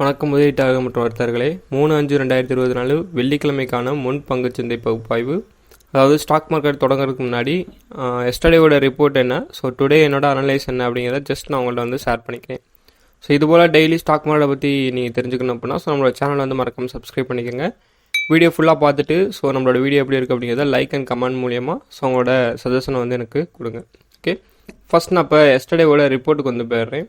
வணக்கம் முதலீட்டாக மற்றும் வர்த்தகர்களே மூணு அஞ்சு ரெண்டாயிரத்தி இருபது நாலு வெள்ளிக்கிழமைக்கான முன் பங்குச்சந்தை பகுப்பாய்வு. அதாவது ஸ்டாக் மார்க்கெட் தொடங்குறதுக்கு முன்னாடி எஸ்டர்டேவோட ரிப்போர்ட் என்ன? ஸோ டுடே என்னோட அனலைஸ் என்ன அப்படிங்கிறத ஜஸ்ட் நான் உங்கள்ட்ட வந்து ஷேர் பண்ணிக்கிறேன். ஸோ இது போல் டெய்லி ஸ்டாக் மார்க்கெட்டை பற்றி நீங்கள் தெரிஞ்சுக்கணும் அப்படின்னா ஸோ நம்மளோட சேனல் வந்து மறக்காமல் சப்ஸ்கிரைப் பண்ணிக்கோங்க. வீடியோ ஃபுல்லாக பார்த்துட்டு ஸோ நம்மளோட வீடியோ எப்படி இருக்குது அப்படிங்கிறத லைக் அண்ட் கமெண்ட் மூலியமாக ஸோ உங்களோட சஜஷனை வந்து எனக்கு கொடுங்க. ஓகே ஃபஸ்ட் நான் இப்போ எஸ்டர்டேவோட ரிப்போர்ட்டுக்கு வந்து போயிடுறேன்.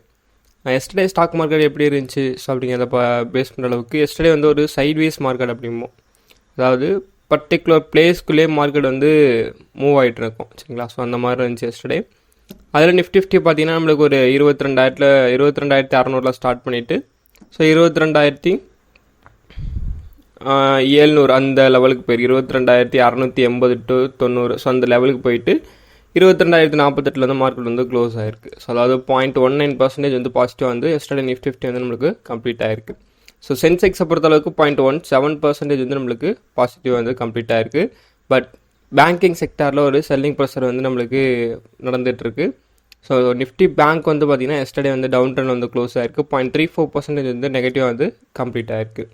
எஸ்டர்டே ஸ்டாக் மார்க்கெட் எப்படி இருந்துச்சு? ஸோ அப்படிங்கிறத பேஸ் பண்ணுற அளவுக்கு எஸ்டர்டே வந்து ஒரு சைட்வேஸ் மார்க்கெட் அப்படிம்போம் அதாவது பர்டிகுலர் பிளேஸ்க்குள்ளேயே மார்க்கெட் வந்து மூவ் ஆகிட்டு இருக்கும். சரிங்களா? ஸோ அந்த மாதிரி இருந்துச்சு எஸ்டர்டே அதில் நிஃப்டி ஃபிஃப்டி பார்த்தீங்கன்னா நம்மளுக்கு ஒரு இருபத்தி ரெண்டாயிரத்தில் இருபத்தி ரெண்டாயிரத்தி அறநூறுல ஸ்டார்ட் பண்ணிவிட்டு ஸோ இருபத்தி ரெண்டாயிரத்தி ஏழ்நூறு அந்த லெவலுக்கு போயிருக்கு இருபத்தி ரெண்டாயிரத்தி அறநூற்றி எண்பது டு தொண்ணூறு. ஸோ அந்த லெவலுக்கு போயிட்டு இருபத்தி ரெண்டாயிரத்தி நாற்பத்தெட்டில் வந்து மார்க்கெட் வந்து க்ளோஸ் ஆயிருக்கு. ஸோ அதாவது பாயிண்ட் ஒன் நைன் பர்சன்டேஜ் வந்து பாசிட்டிவ் வந்து எஸ்டர்டே நிஃப்டி ஃபிஃப்டி வந்து நம்மளுக்கு கம்ப்ளீட் ஆயிருக்கு. ஸோ சென்செக்ஸை பொறுத்தளவுக்கு பாயிண்ட் ஒன் செவன் பர்சன்டேஜ் வந்து நம்மளுக்கு பாசிட்டிவ் வந்து கம்ப்ளீட் ஆயிருக்கு. பட் பேங்கிங் செக்டாரில் ஒரு செல்லிங் ப்ரெஷர் வந்து நம்மளுக்கு நடந்துகிட்ருக்கு ஸோ நிஃப்டி பேங்க் வந்து பார்த்திங்கன்னா எஸ்டர்டே வந்து டவுன் ட்ரெண்ட் வந்து க்ளோஸ் ஆயிருக்கு. பாயிண்ட் த்ரீ ஃபோர் பர்சன்டேஜ் வந்து நெகட்டிவ் வந்து கம்ப்ளீட் ஆயிருக்கு.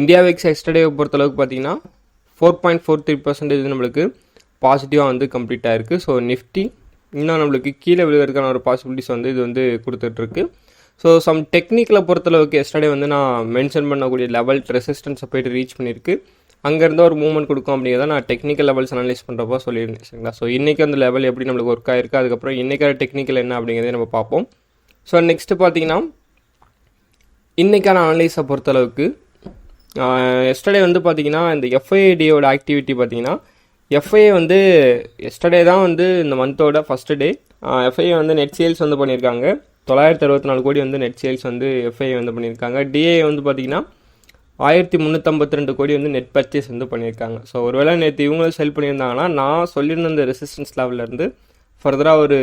இந்தியா விக்ஸ் எஸ்டர்டே பொறுத்தளவுக்கு பார்த்தீங்கன்னா four point four three percentage நம்மளுக்கு பாசிட்டிவாக வந்து கம்ப்ளீட் ஆயிருக்கு. ஸோ நிஃப்டி இன்னும் நம்மளுக்கு கீழே விழுவதற்கான ஒரு பாசிபிலிட்டிஸ் வந்து இது வந்து கொடுத்துட்ருக்கு. ஸோ சம் டெக்னிக்கலை பொறுத்தளவுக்கு எஸ்டர்டே வந்து நான் மென்ஷன் பண்ணக்கூடிய லெவல் ரெசிஸ்டன்ஸை போயிட்டு ரீச் பண்ணியிருக்கு. அங்கேருந்து ஒரு மூவ்மெண்ட் கொடுக்கும் அப்படிங்கிறத நான் டெக்னிக்கல் லெவல்ஸ் அனலைஸ் பண்ணுறப்போ சொல்லியிருந்தேன் சரிங்களா? ஸோ இன்றைக்கி அந்த லெவல் எப்படி நம்மளுக்கு ஒர்க் ஆயிருக்கு அதுக்கப்புறம் இன்றைக்கான டெக்னிக்கல் என்ன அப்படிங்கிறதே நம்ம பார்ப்போம். ஸோ நெக்ஸ்ட்டு பார்த்தீங்கன்னா இன்றைக்கான அனலைஸை பொறுத்தளவுக்கு எஸ்டர்டே வந்து பார்த்தீங்கன்னா இந்த எஃப்ஐடியோட ஆக்டிவிட்டி பார்த்தீங்கன்னா எஃப்ஐஏ வந்து எஸ்டர்டே தான் வந்து இந்த மந்தோட ஃபஸ்ட்டு டே எஃப்ஐஏ வந்து நெட் சேல்ஸ் வந்து பண்ணியிருக்காங்க தொள்ளாயிரத்தி அறுபத்தி நாலு கோடி வந்து நெட் சேல்ஸ் வந்து எஃப்ஐஏ வந்து பண்ணியிருக்காங்க டிஏ வந்து பார்த்திங்கன்னா ஆயிரத்தி முந்நூற்றம்பத்தி ரெண்டு கோடி வந்து நெட் பர்ச்சேஸ் வந்து பண்ணியிருக்காங்க ஸோ ஒருவேளை நேற்று இவங்களும் செல் பண்ணியிருந்தாங்கன்னா நான் சொல்லியிருந்த இந்த ரெசிஸ்டன்ஸ் லெவலேருந்து ஃபர்தராக ஒரு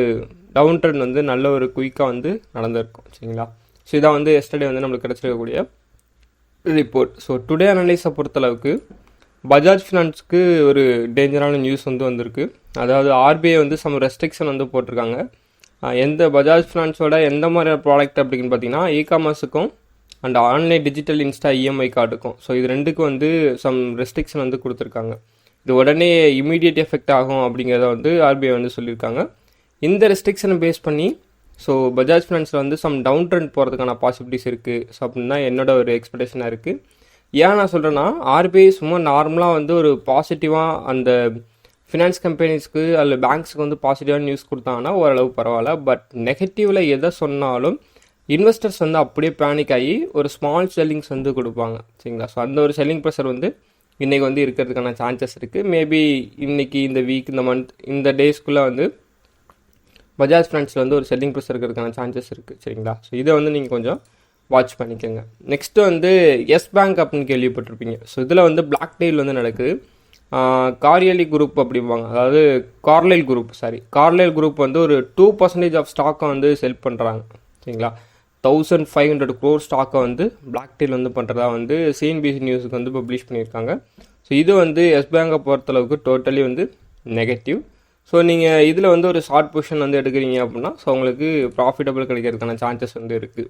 டவுன் ட்ரெண்ட் வந்து நல்ல ஒரு குயிக்காக வந்து நடந்திருக்கும். சரிங்களா? ஸோ இதான் வந்து எஸ்டர்டே வந்து நம்மளுக்கு கிடச்சிருக்கக்கூடிய ரிப்போர்ட் ஸோ டுடே அனலைஸை பொறுத்தளவுக்கு பஜாஜ் ஃபினான்ஸ்க்கு ஒரு டேஞ்சரான நியூஸ் வந்து வந்திருக்கு. அதாவது ஆர்பிஐ வந்து சம் ரெஸ்ட்ரிக்ஷன் வந்து போட்டிருக்காங்க. எந்த பஜாஜ் ஃபினான்ஸோட எந்த மாதிரியான ப்ராடக்ட் அப்படின்னு பார்த்தீங்கன்னா இ காமர்ஸுக்கும் and online digital Insta EMI கார்டுக்கும் so இது ரெண்டுக்கும் வந்து சம் ரெஸ்ட்ரிக்ஷன் வந்து கொடுத்துருக்காங்க. இது உடனே இமீடியட் எஃபெக்ட் ஆகும் அப்படிங்கிறத வந்து ஆர்பிஐ வந்து சொல்லியிருக்காங்க. இந்த ரெஸ்ட்ரிக்ஷனை பேஸ் பண்ணி ஸோ பஜாஜ் ஃபினான்ஸில் வந்து சம் டவுன் ட்ரெண்ட் போகிறதுக்கான பாசிபிலிட்டிஸ் இருக்குது ஸோ அப்படின்னா என்னோட ஒரு எக்ஸ்பெக்டேஷனாக இருக்குது ஏன் நான் சொல்கிறேன்னா ஆர்பிஐ சும்மா நார்மலாக வந்து ஒரு பாசிட்டிவாக அந்த ஃபினான்ஸ் கம்பெனிஸ்க்கு அல்ல பேங்க்ஸுக்கு வந்து பாசிட்டிவான நியூஸ் கொடுத்தாங்கன்னா ஓரளவு பரவாயில்ல. பட் நெகட்டிவில் எதை சொன்னாலும் இன்வெஸ்டர்ஸ் வந்து அப்படியே பேனிக் ஆகி ஒரு ஸ்மால் செல்லிங்ஸ் வந்து கொடுப்பாங்க. சரிங்களா? ஸோ அந்த ஒரு செல்லிங் ப்ரெஷர் வந்து இன்றைக்கி வந்து இருக்கிறதுக்கான சான்சஸ் இருக்குது மேபி இன்றைக்கி இந்த வீக் இந்த மந்த் இந்த டேஸ்க்குள்ளே வந்து பஜாஜ் ஃபினான்ஸில் வந்து ஒரு செல்லிங் ப்ரெஷர் இருக்கிறதுக்கான சான்சஸ் இருக்குது சரிங்களா? ஸோ இதை வந்து நீங்கள் கொஞ்சம் வாட்ச் பண்ணிக்கோங்க. நெக்ஸ்ட்டு வந்து எஸ் பேங்க் அப்படின்னு கேள்விப்பட்டிருப்பீங்க. ஸோ இதில் வந்து பிளாக் டெயில் வந்து நடக்குது? காரியலி குரூப் அப்படிம்பாங்க. அதாவது Carlyle group sorry Carlyle group வந்து ஒரு டூ பர்சன்டேஜ் ஆஃப் ஸ்டாக்கை வந்து செல் பண்ணுறாங்க சரிங்களா? தௌசண்ட் ஃபைவ் ஹண்ட்ரட் க்ரோர் ஸ்டாக்கை வந்து பிளாக் டீல் வந்து பண்ணுறதா வந்து சிஎன்பிசி நியூஸுக்கு வந்து பப்ளிஷ் பண்ணியிருக்காங்க. ஸோ இது வந்து எஸ் பேங்கை பொறுத்தளவுக்கு டோட்டலி வந்து நெகட்டிவ் ஸோ நீங்கள் இதில் வந்து ஒரு ஷார்ட் பொசிஷன் வந்து எடுக்கிறீங்க அப்படின்னா ஸோ உங்களுக்கு ப்ராஃபிட்டபிள் கிடைக்கிறதுக்கான சான்சஸ் வந்து இருக்குது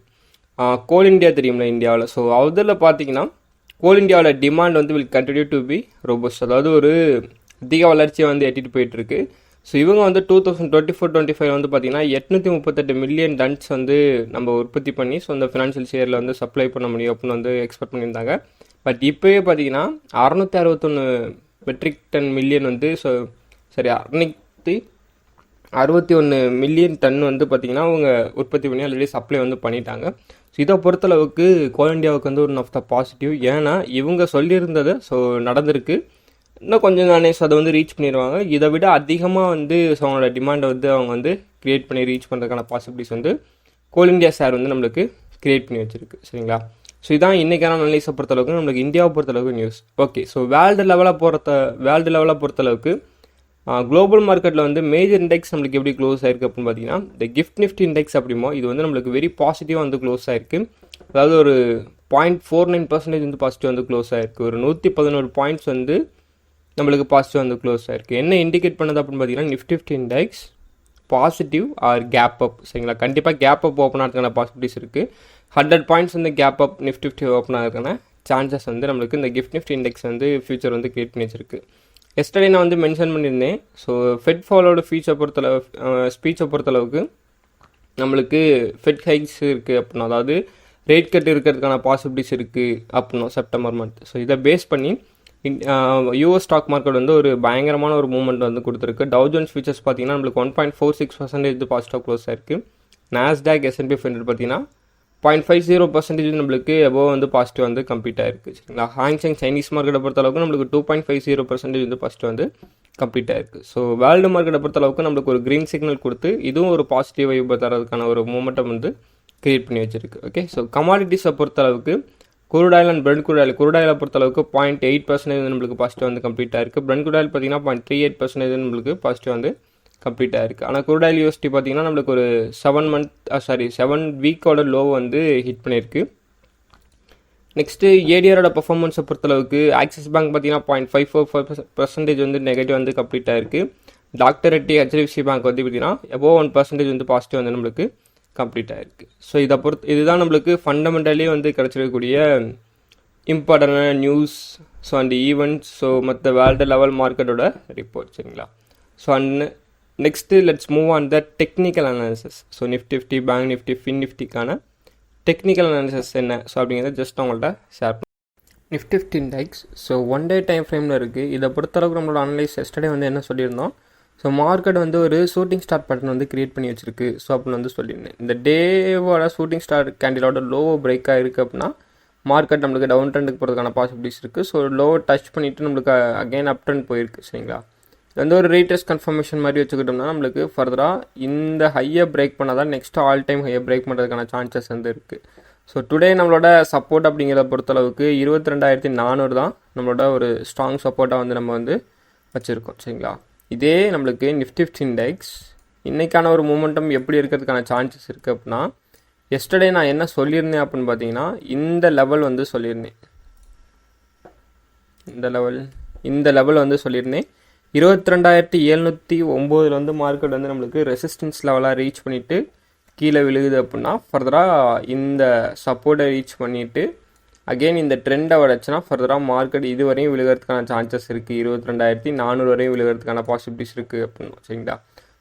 கோல் இந்தியா தெரியும்ல இந்தியாவில். ஸோ அதில் பார்த்தீங்கன்னா கோல் இந்தியாவில் டிமாண்ட் வந்து will continue to be robust அதாவது ஒரு அதிக வளர்ச்சியை வந்து எட்டிட்டு போயிட்டுருக்கு. ஸோ இவங்க வந்து two thousand twenty four twenty five வந்து பார்த்தீங்கன்னா எட்நூற்றி முப்பத்தெட்டு மில்லியன் டன்ஸ் வந்து நம்ம உற்பத்தி பண்ணி ஸோ அந்த ஃபினான்ஷியல் ஷேரில் வந்து சப்ளை பண்ண முடியும் அப்படின்னு வந்து எக்ஸ்பெக்ட் பண்ணியிருந்தாங்க. பட் இப்போயே பார்த்தீங்கன்னா அறநூற்றி அறுபத்தொன்று மெட்ரிக் டன் மில்லியன் வந்து ஸோ சரி அறுநூற்றி அறுபத்தி ஒன்று மில்லியன் டன் வந்து பார்த்திங்கன்னா அவங்க உற்பத்தி பண்ணி ஆல்ரெடி சப்ளை வந்து பண்ணிட்டாங்க. ஸோ இதை பொறுத்தளவுக்கு கோல் இந்தியாவுக்கு வந்து ஒன் ஆஃப் த பாசிட்டிவ் ஏன்னா இவங்க சொல்லியிருந்ததை ஸோ நடந்திருக்கு. இன்னும் கொஞ்சம் நானே ஸோ அதை வந்து ரீச் பண்ணிடுவாங்க. இதை விட அதிகமாக வந்து ஸோ அவங்களோட டிமாண்டை வந்து அவங்க வந்து க்ரியேட் பண்ணி ரீச் பண்ணுறதுக்கான பாசிபிலிட்டிஸ் வந்து கோல் இந்தியா சார் வந்து நம்மளுக்கு க்ரியேட் பண்ணி வச்சிருக்கு. சரிங்களா? ஸோ இதான் இன்றைக்கான அனலைஸை பொறுத்தளவுக்கு நம்மளுக்கு இந்தியாவை பொறுத்தளவுக்கு நியூஸ் ஓகே ஸோ வேர்ல்டு லெவலாக பொறுத்த வேர்ல்டு லெவலாக பொறுத்தளவுக்கு குளோபல் மார்க்கெட்டில் வந்து மேஜர் இண்டெக்ஸ் நம்மளுக்கு எப்படி க்ளோஸ் ஆயிருக்கு அப்படின்னு பார்த்தீங்கன்னா இந்த கிஃப்ட் நிஃப்ட் இண்டெக்ஸ் அப்படிமோ இது வந்து நம்மளுக்கு வெரி பாசிட்டிவாக வந்து க்ளோஸ் ஆயிருக்கு. அதாவது ஒரு பாயிண்ட் ஃபோர் நைன் பர்சன்டேஜ் வந்து பாசிட்டிவ் வந்து க்ளோஸ் ஆயிருக்கு. ஒரு நூற்றி பதினோரு பாயிண்ட்ஸ் வந்து நம்மளுக்கு பாசிட்டிவ் வந்து க்ளோஸ் ஆயிருக்கு. என்ன இண்டிகேட் பண்ணது அப்படின்னு பார்த்தீங்கன்னா Nifty Nifty index positive or gap up சரிங்களா? கண்டிப்பாக கேப் அப் ஓப்பன் ஆகிறதுக்கான பாசிபிலிட்டிஸ் இருக்குது ஹண்ட்ரட் பாயிண்ட்ஸ் வந்து கேப் அப் நிஃப்டி ஓப்பன் ஆகிறதுக்கான சான்சஸ் வந்து நம்மளுக்கு இந்த கிஃப்ட் நிஃப்ட் இண்டெக்ஸ் வந்து ஃபியூச்சர் வந்து கிரியேட் பண்ணி வச்சிருக்கு. எஸ்டர்டே நான் வந்து மென்ஷன் பண்ணியிருந்தேன். ஸோ ஃபெட் ஃபாலோட ஃபீச்சை பொறுத்தளவு ஸ்பீச்சை பொறுத்தளவுக்கு நம்மளுக்கு ஃபெட் ஹைக்ஸ் இருக்குது அப்படின்னா அதாவது ரேட் கட் இருக்கிறதுக்கான பாசிபிலிட்டிஸ் இருக்குது அப்படின்னா செப்டம்பர் மந்த் ஸோ இதை பேஸ் பண்ணி யூஎஸ் ஸ்டாக் மார்க்கெட் வந்து ஒரு பயங்கரமான ஒரு மூவ்மெண்ட் வந்து கொடுத்துருக்கு. டவு ஜோன்ஸ் ஃபீச்சர்ஸ் பார்த்தீங்கன்னா நம்மளுக்கு one point four six percentage positive close ஆயிருக்கு. Nasdaq S and P five பார்த்தீங்கன்னா பாயிண்ட் ஃபைவ் ஜீரோ பர்சன்டேஜ் நம்மளுக்கு எபோ வந்து பாசிட்டிவ் வந்து கம்ப்ளீட் ஆயிருக்கு சரிங்களா? ஹாங்ஷாங் சைனீஸ் மார்க்கெட்டை பொறுத்தளவுக்கு நம்மளுக்கு two point five zero percentage வந்து பாசிட்டிவ் வந்து கம்ப்ளீட் ஆயிருக்கு. ஸோ வேர்ல்டு மார்க்கெட்டை பொறுத்தளவுக்கு நம்மளுக்கு ஒரு க்ரீன் சிக்னல் கொடுத்து இதுவும் ஒரு பாசிட்டிவ் வைப்பு தரதுக்கான ஒரு மூமெண்டம் வந்து க்ரியேட் பண்ணி வச்சிருக்கு ஓகே ஸோ கமாடிட்டிஸை பொறுத்தளவுக்கு crude oil and Brent crude oil crude oil பொறுத்தளவுக்கு பாயிண்ட் எயிட் பர்சன்டேஜ் நம்மளுக்கு பாசிட்டிவ் வந்து கம்ப்ளீட் ஆயிருக்கு. பிரெண்ட் குருடாயில் பார்த்தீங்கன்னா பாயிண்ட் த்ரீ எயிட் பர்சன்டேஜ் நம்மளுக்கு பாசிட்டிவ் வந்து கம்ப்ளீட் ஆயிருக்கு ஆனால் குருடாயில் யூனிவர்சிட்டி பார்த்தீங்கன்னா நம்மளுக்கு ஒரு செவன் மந்த் சாரி செவன் வீக்கோட லோ வந்து ஹிட் பண்ணியிருக்கு நெக்ஸ்ட்டு ஏடிஆரோட பர்ஃபார்மன்ஸை பொறுத்தளவுக்கு ஆக்சிஸ் பேங்க் பார்த்தீங்கன்னா point five four four percentage வந்து நெகட்டிவ் வந்து கம்ப்ளீட் ஆயிருக்கு டாக்டர் ரெட்டி ஹெச்டிஎஃப்சி பேங்க் வந்து பார்த்தீங்கன்னா எபோ ஒன் பர்சன்டேஜ் வந்து பாசிட்டிவ் வந்து நம்மளுக்கு கம்ப்ளீட் ஆயிருக்கு ஸோ இதை பொறுத்து இதுதான் நம்மளுக்கு ஃபண்டமெண்டலி வந்து கிடச்சிருக்கக்கூடிய இம்பார்ட்டண்டான news so and events so மற்ற வேர்ல்டு லெவல் மார்க்கெட்டோட ரிப்போர்ட் சரிங்களா? So and next let's move on the technical analysis so Nifty fifty Bank Nifty Fin நிஃப்டிக்கான technical analysis என்ன? ஸோ அப்படிங்கிறத ஜஸ்ட் அவங்கள்ட்ட ஷேர் நிஃப்டி ஃபிஃப்டின் டைக்ஸ் ஸோ ஒன் டே டைம் ஃப்ரேமில் இருக்குது இதை பொறுத்தளவுக்கு நம்மளோட அனலைஸ் எஸ்டர்டே வந்து என்ன சொல்லியிருந்தோம்? ஸோ மார்க்கெட் வந்து ஒரு ஷூட்டிங் ஸ்டார் பட்டன் வந்து கிரியேட் பண்ணி வச்சிருக்கு. ஸோ அப்படின்னு வந்து சொல்லியிருந்தேன். இந்த டேவோட ஷூட்டிங் ஸ்டார் கேண்டிலோட லோ பிரேக் ஆகிருக்கு அப்படின்னா மார்க்கெட் நம்மளுக்கு டவுன் ட்ரெண்டுக்கு போகிறதுக்கான பாசிபிலிட்டிஸ் இருக்குது ஸோ லோ டச் பண்ணிவிட்டு நம்மளுக்கு அகைன் அப் ட்ரெண்ட் போயிருக்கு. சரிங்களா? வந்து ஒரு ரீடெஸ்ட் கன்ஃபர்மேஷன் மாதிரி வச்சுக்கிட்டோம்னா நம்மளுக்கு ஃபர்தராக இந்த ஹையை பிரேக் பண்ணால் தான் நெக்ஸ்ட் ஆல் டைம் ஹையை பிரேக் பண்ணுறதுக்கான சான்சஸ் வந்து இருக்குது ஸோ டுடே நம்மளோட சப்போர்ட் அப்படிங்கிறத பொறுத்தளவுக்கு இருபத்தி ரெண்டாயிரத்தி நானூறு தான் நம்மளோட ஒரு ஸ்ட்ராங் சப்போர்ட்டாக வந்து நம்ம வந்து வச்சுருக்கோம் சரிங்களா? இதே நம்மளுக்கு நிஃப்டி ஃபிஃப்டி இண்டெக்ஸ் இன்றைக்கான ஒரு மூமெண்டம் எப்படி இருக்கிறதுக்கான சான்சஸ் இருக்குது அப்படின்னா எஸ்டர்டே நான் என்ன சொல்லியிருந்தேன் அப்படின்னு பார்த்தீங்கன்னா இந்த லெவல் வந்து சொல்லியிருந்தேன். இந்த லெவல் இந்த லெவல் வந்து சொல்லியிருந்தேன். இருபத்தி ரெண்டாயிரத்தி எழுநூற்றி ஒம்போதில் வந்து மார்க்கெட் வந்து நம்மளுக்கு ரெசிஸ்டன்ஸ் லெவலாக ரீச் பண்ணிவிட்டு கீழே விழுகுது அப்படின்னா ஃபர்தராக இந்த சப்போர்ட்டை ரீச் பண்ணிவிட்டு அகெயின் இந்த ட்ரெண்டை உடச்சுன்னா ஃபர்தராக மார்க்கெட் இது வரையும் விழுகிறதுக்கான சான்சஸ் இருக்குது இருபத்தி ரெண்டாயிரத்தி நானூறு வரையும் விழுகிறதுக்கான பாசிபிலிட்டிஸ் இருக்குது அப்படின்னு சரிங்களா?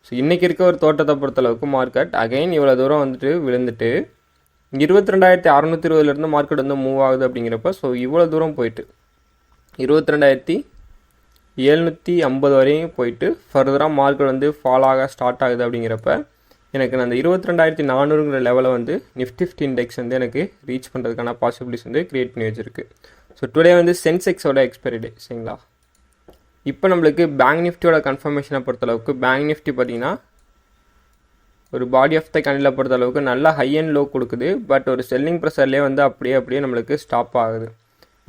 ஸோ இன்றைக்கி இருக்க ஒரு தோட்டத்தை பொறுத்தளவுக்கு மார்க்கெட் அகைன் இவ்வளோ தூரம் வந்துட்டு விழுந்துட்டு இருபத்தி ரெண்டாயிரத்தி அறநூற்றி இருபதுலேருந்து மார்க்கெட் வந்து மூவ் ஆகுது அப்படிங்கிறப்ப ஸோ இவ்வளோ தூரம் போயிட்டு இருபத்தி ரெண்டாயிரத்தி எழுநூற்றி ஐம்பது வரையும் போயிட்டு ஃபர்தராக மார்க்கள் வந்து ஃபால் ஆக ஸ்டார்ட் ஆகுது அப்படிங்கிறப்ப எனக்கு அந்த இருபத்தி ரெண்டாயிரத்தி நானூறுங்கிற லெவலை வந்து நிஃப்டி ஃபிஃப்டி இண்டெக்ஸ் வந்து எனக்கு ரீச் பண்ணுறதுக்கான பாசிபிலிட்டிஸ் வந்து க்ரியேட் பண்ணி வச்சிருக்கு. ஸோ டுடே வந்து சென்செக்ஸோட எக்ஸ்பைரி டே சரிங்களா? இப்போ நம்மளுக்கு பேங்க் நிஃப்டியோட கன்ஃபர்மேஷனை பொறுத்தளவுக்கு பேங்க் நிஃப்டி பார்த்தீங்கன்னா ஒரு பாடி ஆஃப் த கேண்டில் பொறுத்தளவுக்கு நல்லா ஹை அண்ட் லோ கொடுக்குது. பட் ஒரு செல்லிங் ப்ரெஷர்லேயே வந்து அப்படியே அப்படியே நம்மளுக்கு ஸ்டாப் ஆகுது.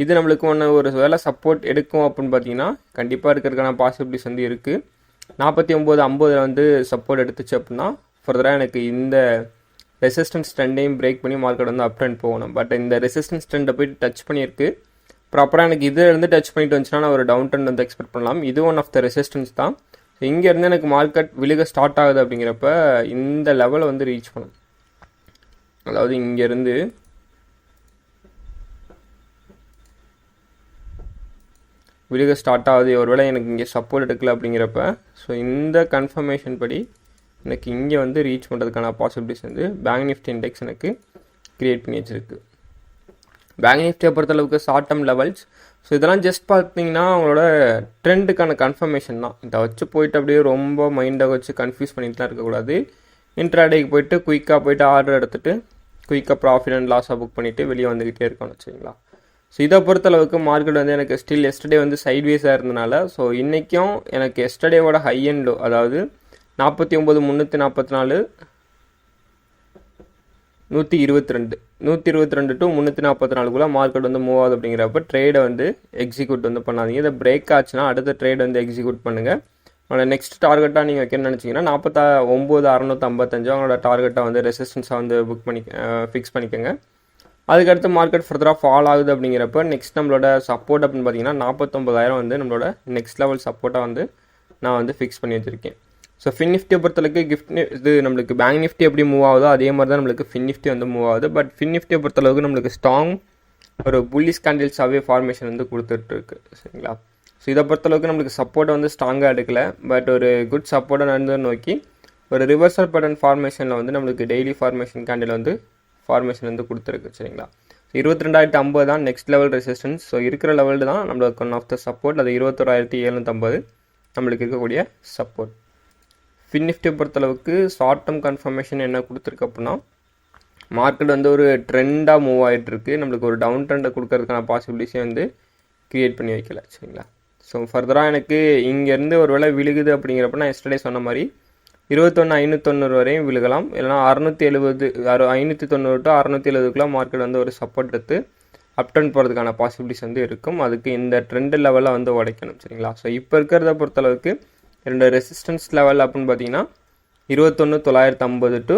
இது நம்மளுக்கு ஒன்று ஒரு வேலை சப்போர்ட் எடுக்கும் அப்படின்னு பார்த்தீங்கன்னா கண்டிப்பாக இருக்கிறதுக்கான பாசிபிலிட்டிஸ் வந்து இருக்குது நாற்பத்தி ஒம்பது ஐம்பதில் வந்து சப்போர்ட் எடுத்துச்சு அப்படின்னா ஃபர்தராக எனக்கு இந்த ரெசிஸ்டன்ஸ் ட்ரெண்டையும் பிரேக் பண்ணி மார்க்கெட் வந்து அப் ட்ரெண்ட் போகணும். பட் இந்த ரெசிஸ்டன்ஸ் ட்ரெண்டை போய் டச் பண்ணியிருக்கு. ப்ராப்பராக எனக்கு இதுலேருந்து டச் பண்ணிட்டு வந்துச்சுன்னா நான் ஒரு டவுன் ட்ரெண்ட் வந்து எக்ஸ்பெக்ட் பண்ணலாம். இது ஒன் ஆஃப் த ரெசிஸ்டன்ஸ் தான். ஸோ இங்கேருந்து எனக்கு மார்க்கெட் விழுக ஸ்டார்ட் ஆகுது அப்படிங்கிறப்ப இந்த லெவலை வந்து ரீச் பண்ணும் அதாவது இங்கேருந்து விழுக ஸ்டார்ட் ஆகுது. ஒருவேளை எனக்கு இங்கே சப்போர்ட் எடுக்கல அப்படிங்கிறப்ப ஸோ இந்த கன்ஃபர்மேஷன் படி எனக்கு இங்கே வந்து ரீச் பண்ணுறதுக்கான பாசிபிலிட்டிஸ் வந்து பேங்க் நிஃப்டி இண்டெக்ஸ் எனக்கு க்ரியேட் பண்ணி வச்சிருக்கு. பேங்க் நிஃப்டியை பொறுத்தளவுக்கு ஷார்ட் டேர்ம் லெவல்ஸ் ஸோ இதெல்லாம் ஜஸ்ட் பார்த்தீங்கன்னா அவங்களோட ட்ரெண்டுக்கான கன்ஃபர்மேஷன் தான். இதை வச்சு போயிட்டு அப்படியே ரொம்ப மைண்டை வச்சு கன்ஃபியூஸ் பண்ணிட்டுலாம் இருக்கக்கூடாது. இன்ட்ராடேக்கு போயிட்டு குயிக்காக போயிட்டு ஆர்டர் எடுத்துகிட்டு குயிக்காக ப்ராஃபிட் அண்ட் லாஸாக புக் பண்ணிவிட்டு வெளியே வந்துக்கிட்டே இருக்கணும் வச்சுங்களா ஸோ இதை பொறுத்தளவுக்கு மார்க்கெட் வந்து எனக்கு ஸ்டில் எஸ்டர்டே வந்து சைட்வேஸாக இருந்தனால ஸோ இன்றைக்கும் எனக்கு எஸ்டர்டேவோட ஹை அண்ட் லோ அதாவது நாற்பத்தி ஒம்பது முந்நூற்றி நாற்பத்தி நாலு நூற்றி இருபத்தி ரெண்டு நூற்றி இருபத்தி ரெண்டு டு முந்நூற்றி நாற்பத்தி நாலுக்குள்ளே மார்க்கெட் வந்து மூவ் ஆகுது அப்படிங்கிறப்ப ட்ரேடை வந்து எக்ஸிக்யூட் வந்து பண்ணாதீங்க. இதை பிரேக் ஆச்சுன்னா அடுத்த ட்ரேட் வந்து எக்ஸிக்யூட் பண்ணுங்கள் அவங்களோட நெக்ஸ்ட் டார்கெட்டாக நீங்கள் வைக்கணும்னு நினச்சிங்கன்னா நாற்பத்தா ஒம்பது அறநூற்றி ஐம்பத்தஞ்சு அவங்களோட டார்கெட்டாக வந்து ரெசிஸ்டன்ஸாக வந்து புக் பண்ணி ஃபிக்ஸ் பண்ணிக்கோங்க. அதுக்கடுத்து மார்க்கெட் ஃபர்தராக ஃபால் ஆகுது அப்படிங்கிறப்ப நெக்ஸ்ட் நம்மளோட சப்போர்ட் அப்படின்னு பார்த்தீங்கன்னா நாற்பத்தொம்பதாயிரம் வந்து நம்மளோட நெக்ஸ்ட் லெவல் சப்போர்ட்டாக வந்து நான் வந்து ஃபிக்ஸ் பண்ணி வச்சுருக்கேன். ஸோ ஃபின் நிஃப்டியை பொறுத்தளவுக்கு கிஃப்ட் இது நம்மளுக்கு பேங்க் நிஃப்டி எப்படி மூவ் ஆகுதோ அதே மாதிரி தான் நம்மளுக்கு ஃபின் நிஃப்டி வந்து மூவ் ஆகுது. பட் ஃபின் நிஃப்டியை பொறுத்தளவுக்கு நம்மளுக்கு ஸ்ட்ராங் ஒரு புல்லிஸ் கேண்டில்ஸாகவே ஃபார்மேஷன் வந்து கொடுத்துட்ருக்கு சரிங்களா? ஸோ இதை பொறுத்தளவுக்கு நம்மளுக்கு சப்போர்ட்டை வந்து ஸ்ட்ராங்காக எடுக்கல. பட் ஒரு குட் சப்போர்ட்டை நடந்து நோக்கி ஒரு ரிவர்சல் பட்டன் ஃபார்மேஷனில் வந்து நம்மளுக்கு டெய்லி ஃபார்மேஷன் கேண்டில் வந்து ஃபார்மேஷன் வந்து கொடுத்துருக்கு சரிங்களா? இருபத்தி ரெண்டாயிரத்தி ஐம்பது தான் நெக்ஸ்ட் லெவல் ரெசிஸ்டன்ஸ் ஸோ இருக்கிற லெவலில் தான் நம்மளுக்கு ஒன் ஆஃப் த சப்போர்ட் அது இருபத்தோராயிரத்தி எழுநூற்றம்பது நம்மளுக்கு இருக்கக்கூடிய சப்போர்ட் ஃபின்னிஃப்டி பொறுத்தளவுக்கு ஷார்ட் டேர்ம் கன்ஃபர்மேஷன் என்ன கொடுத்துருக்கு அப்படின்னா மார்க்கெட் வந்து ஒரு ட்ரெண்டாக மூவ் ஆகிட்டு இருக்கு நம்மளுக்கு ஒரு டவுன் ட்ரெண்டை கொடுக்கறதுக்கான பாசிபிலிட்டிஸே வந்து க்ரியேட் பண்ணி வைக்கல சரிங்களா? ஸோ ஃபர்தராக எனக்கு இங்கேருந்து ஒரு வேளை விழுகுது அப்படிங்கிறப்ப நான் எஸ்டர்டே சொன்ன மாதிரி இருபத்தொன்று ஐநூற்றொண்ணூறு வரையும் விழுகலாம். இல்லைனா அறநூற்றி எழுபது அறு ஐநூற்றி தொண்ணூறு டு அறுநூற்றி எழுபதுக்குலாம் மார்க்கெட் வந்து ஒரு சப்போர்ட் எடுத்து அப் டர்ன் போகிறதுக்கான பாசிபிலிட்டிஸ் வந்து இருக்கும். அதுக்கு இந்த ட்ரெண்ட் லெவலில் வந்து உடைக்கணும் சரிங்களா? ஸோ இப்போ இருக்கிறத பொறுத்தளவுக்கு ரெண்டு ரெசிஸ்டன்ஸ் லெவல் அப்படின்னு பார்த்தீங்கன்னா இருபத்தொன்று தொள்ளாயிரத்து ஐம்பது டு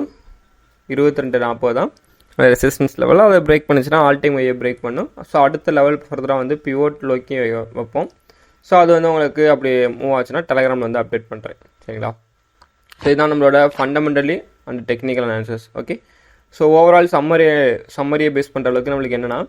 இருபத்தி ரெண்டு நாற்பது தான் ரெசிஸ்டன்ஸ் லெவலில் அதை பிரேக் பண்ணிச்சுன்னா ஆல் டைம் வையை பிரேக் பண்ணும். ஸோ அடுத்த லெவல் ஃபர்தராக வந்து பிவோட் லோக்கி வைப்போம். ஸோ அது வந்து உங்களுக்கு அப்படி மூவ் ஆச்சுன்னா டெலகிராமில் வந்து அப்டேட் பண்ணுறேன் சரிங்களா? ஸோ இதுதான் நம்மளோட fundamentally and technical analysis okay so overall summary சம்மரியை base பண்ணுற அளவுக்கு நம்மளுக்கு என்னென்னா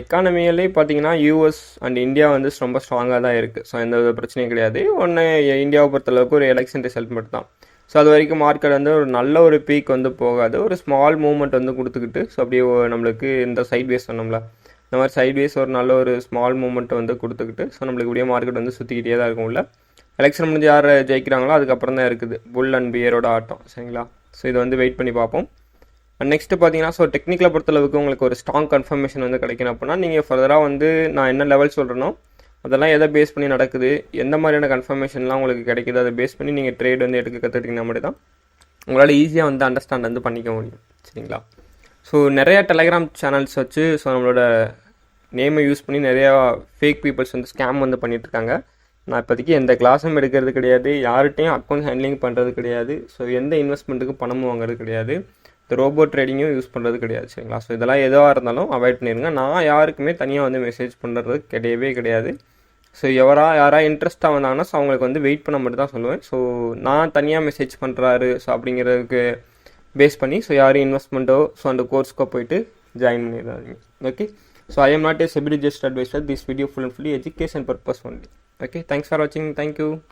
எக்கானமியிலே பார்த்தீங்கன்னா யூஎஸ் அண்ட் இந்தியா வந்து ரொம்ப ஸ்ட்ராங்காக தான் இருக்குது ஸோ எந்த வித பிரச்சனையும் கிடையாது. ஒன்று இந்தியாவை பொறுத்தளவுக்கு ஒரு எலெக்ஷன் ரிசல்ட் மட்டும் தான் ஸோ அது வரைக்கும் மார்க்கெட் வந்து ஒரு நல்ல ஒரு பீக் வந்து போகாது. ஒரு ஸ்மால் மூவ்மெண்ட் வந்து கொடுத்துக்கிட்டு ஸோ அப்படியே நம்மளுக்கு இந்த சைட் வேஸ் சொன்னோம்ல இந்த மாதிரி சைட் வேஸ் ஒரு நல்ல ஒரு ஸ்மால் மூமெண்ட் வந்து கொடுத்துக்கிட்டு ஸோ நம்மளுக்கு இப்படியே மார்க்கெட் வந்து சுற்றிக்கிட்டே தான் இருக்கும்ல எலெக்ஷன் முடிஞ்சு யார் ஜெயிக்கிறாங்களோ அதுக்கப்புறம் தான் இருக்குது. புல் அண்ட் பியரோட ஆட்டம் சரிங்களா? ஸோ இதை வந்து வெயிட் பண்ணி பார்ப்போம். அண்ட் நெக்ஸ்ட்டு பார்த்தீங்கன்னா ஸோ டெக்னிக்கலை பொறுத்தளவுக்கு உங்களுக்கு ஒரு ஸ்ட்ராங் கன்ஃபர்மேஷன் வந்து கிடைக்கணும் அப்படின்னா நீங்கள் ஃபர்தராக வந்து நான் என்ன லெவல் சொல்கிறேனோ அதெல்லாம் எதை பேஸ் பண்ணி நடக்குது எந்த மாதிரியான கன்ஃபர்மேஷன்லாம் உங்களுக்கு கிடைக்குது அதை பேஸ் பண்ணி நீங்கள் ட்ரேட் வந்து எடுக்க கற்றுக்கிட்டீங்கன்னா மட்டும் தான் உங்களால் ஈஸியாக வந்து அண்டர்ஸ்டாண்ட் வந்து பண்ணிக்க முடியும் சரிங்களா? ஸோ நிறைய டெலகிராம் சேனல்ஸ் வச்சு ஸோ நம்மளோட நேமை யூஸ் பண்ணி நிறையா ஃபேக் பீப்புள்ஸ் வந்து ஸ்கேம் வந்து பண்ணிகிட்ருக்காங்க நான் இப்போதைக்கு எந்த கிளாஸும் எடுக்கிறது கிடையாது யார்கிட்டையும் அக்கௌண்ட் ஹேண்ட்லிங் பண்ணுறது கிடையாது ஸோ எந்த இன்வெஸ்ட்மெண்ட்டுக்கும் பணமும் வாங்குறது கிடையாது இந்த ரோபோ ட்ரேடிங்கும் யூஸ் பண்ணுறது கிடையாது சரிங்களா? ஸோ இதெல்லாம் எதுவாக இருந்தாலும் அவாய்ட் பண்ணிடுங்க நான் யாருக்குமே தனியாக வந்து மெசேஜ் பண்ணுறது கிடையவே கிடையாது. ஸோ எவரா யாராக இன்ட்ரெஸ்ட்டாக வந்தாங்கன்னா ஸோ அவங்களுக்கு வந்து வெயிட் பண்ண மட்டும் தான் சொல்லுவேன். ஸோ நான் தனியாக மெசேஜ் பண்ணுறாரு ஸோ அப்படிங்கிறதுக்கு பேஸ் பண்ணி ஸோ யாரும் இன்வெஸ்ட்மெண்ட்டோ ஸோ அந்த கோர்ஸ்க்கோ போயிட்டு ஜாயின் பண்ணிடுறாங்க okay so I am not a SEBI registered advisor this video full and fully education purpose only okay thanks for watching. Thank you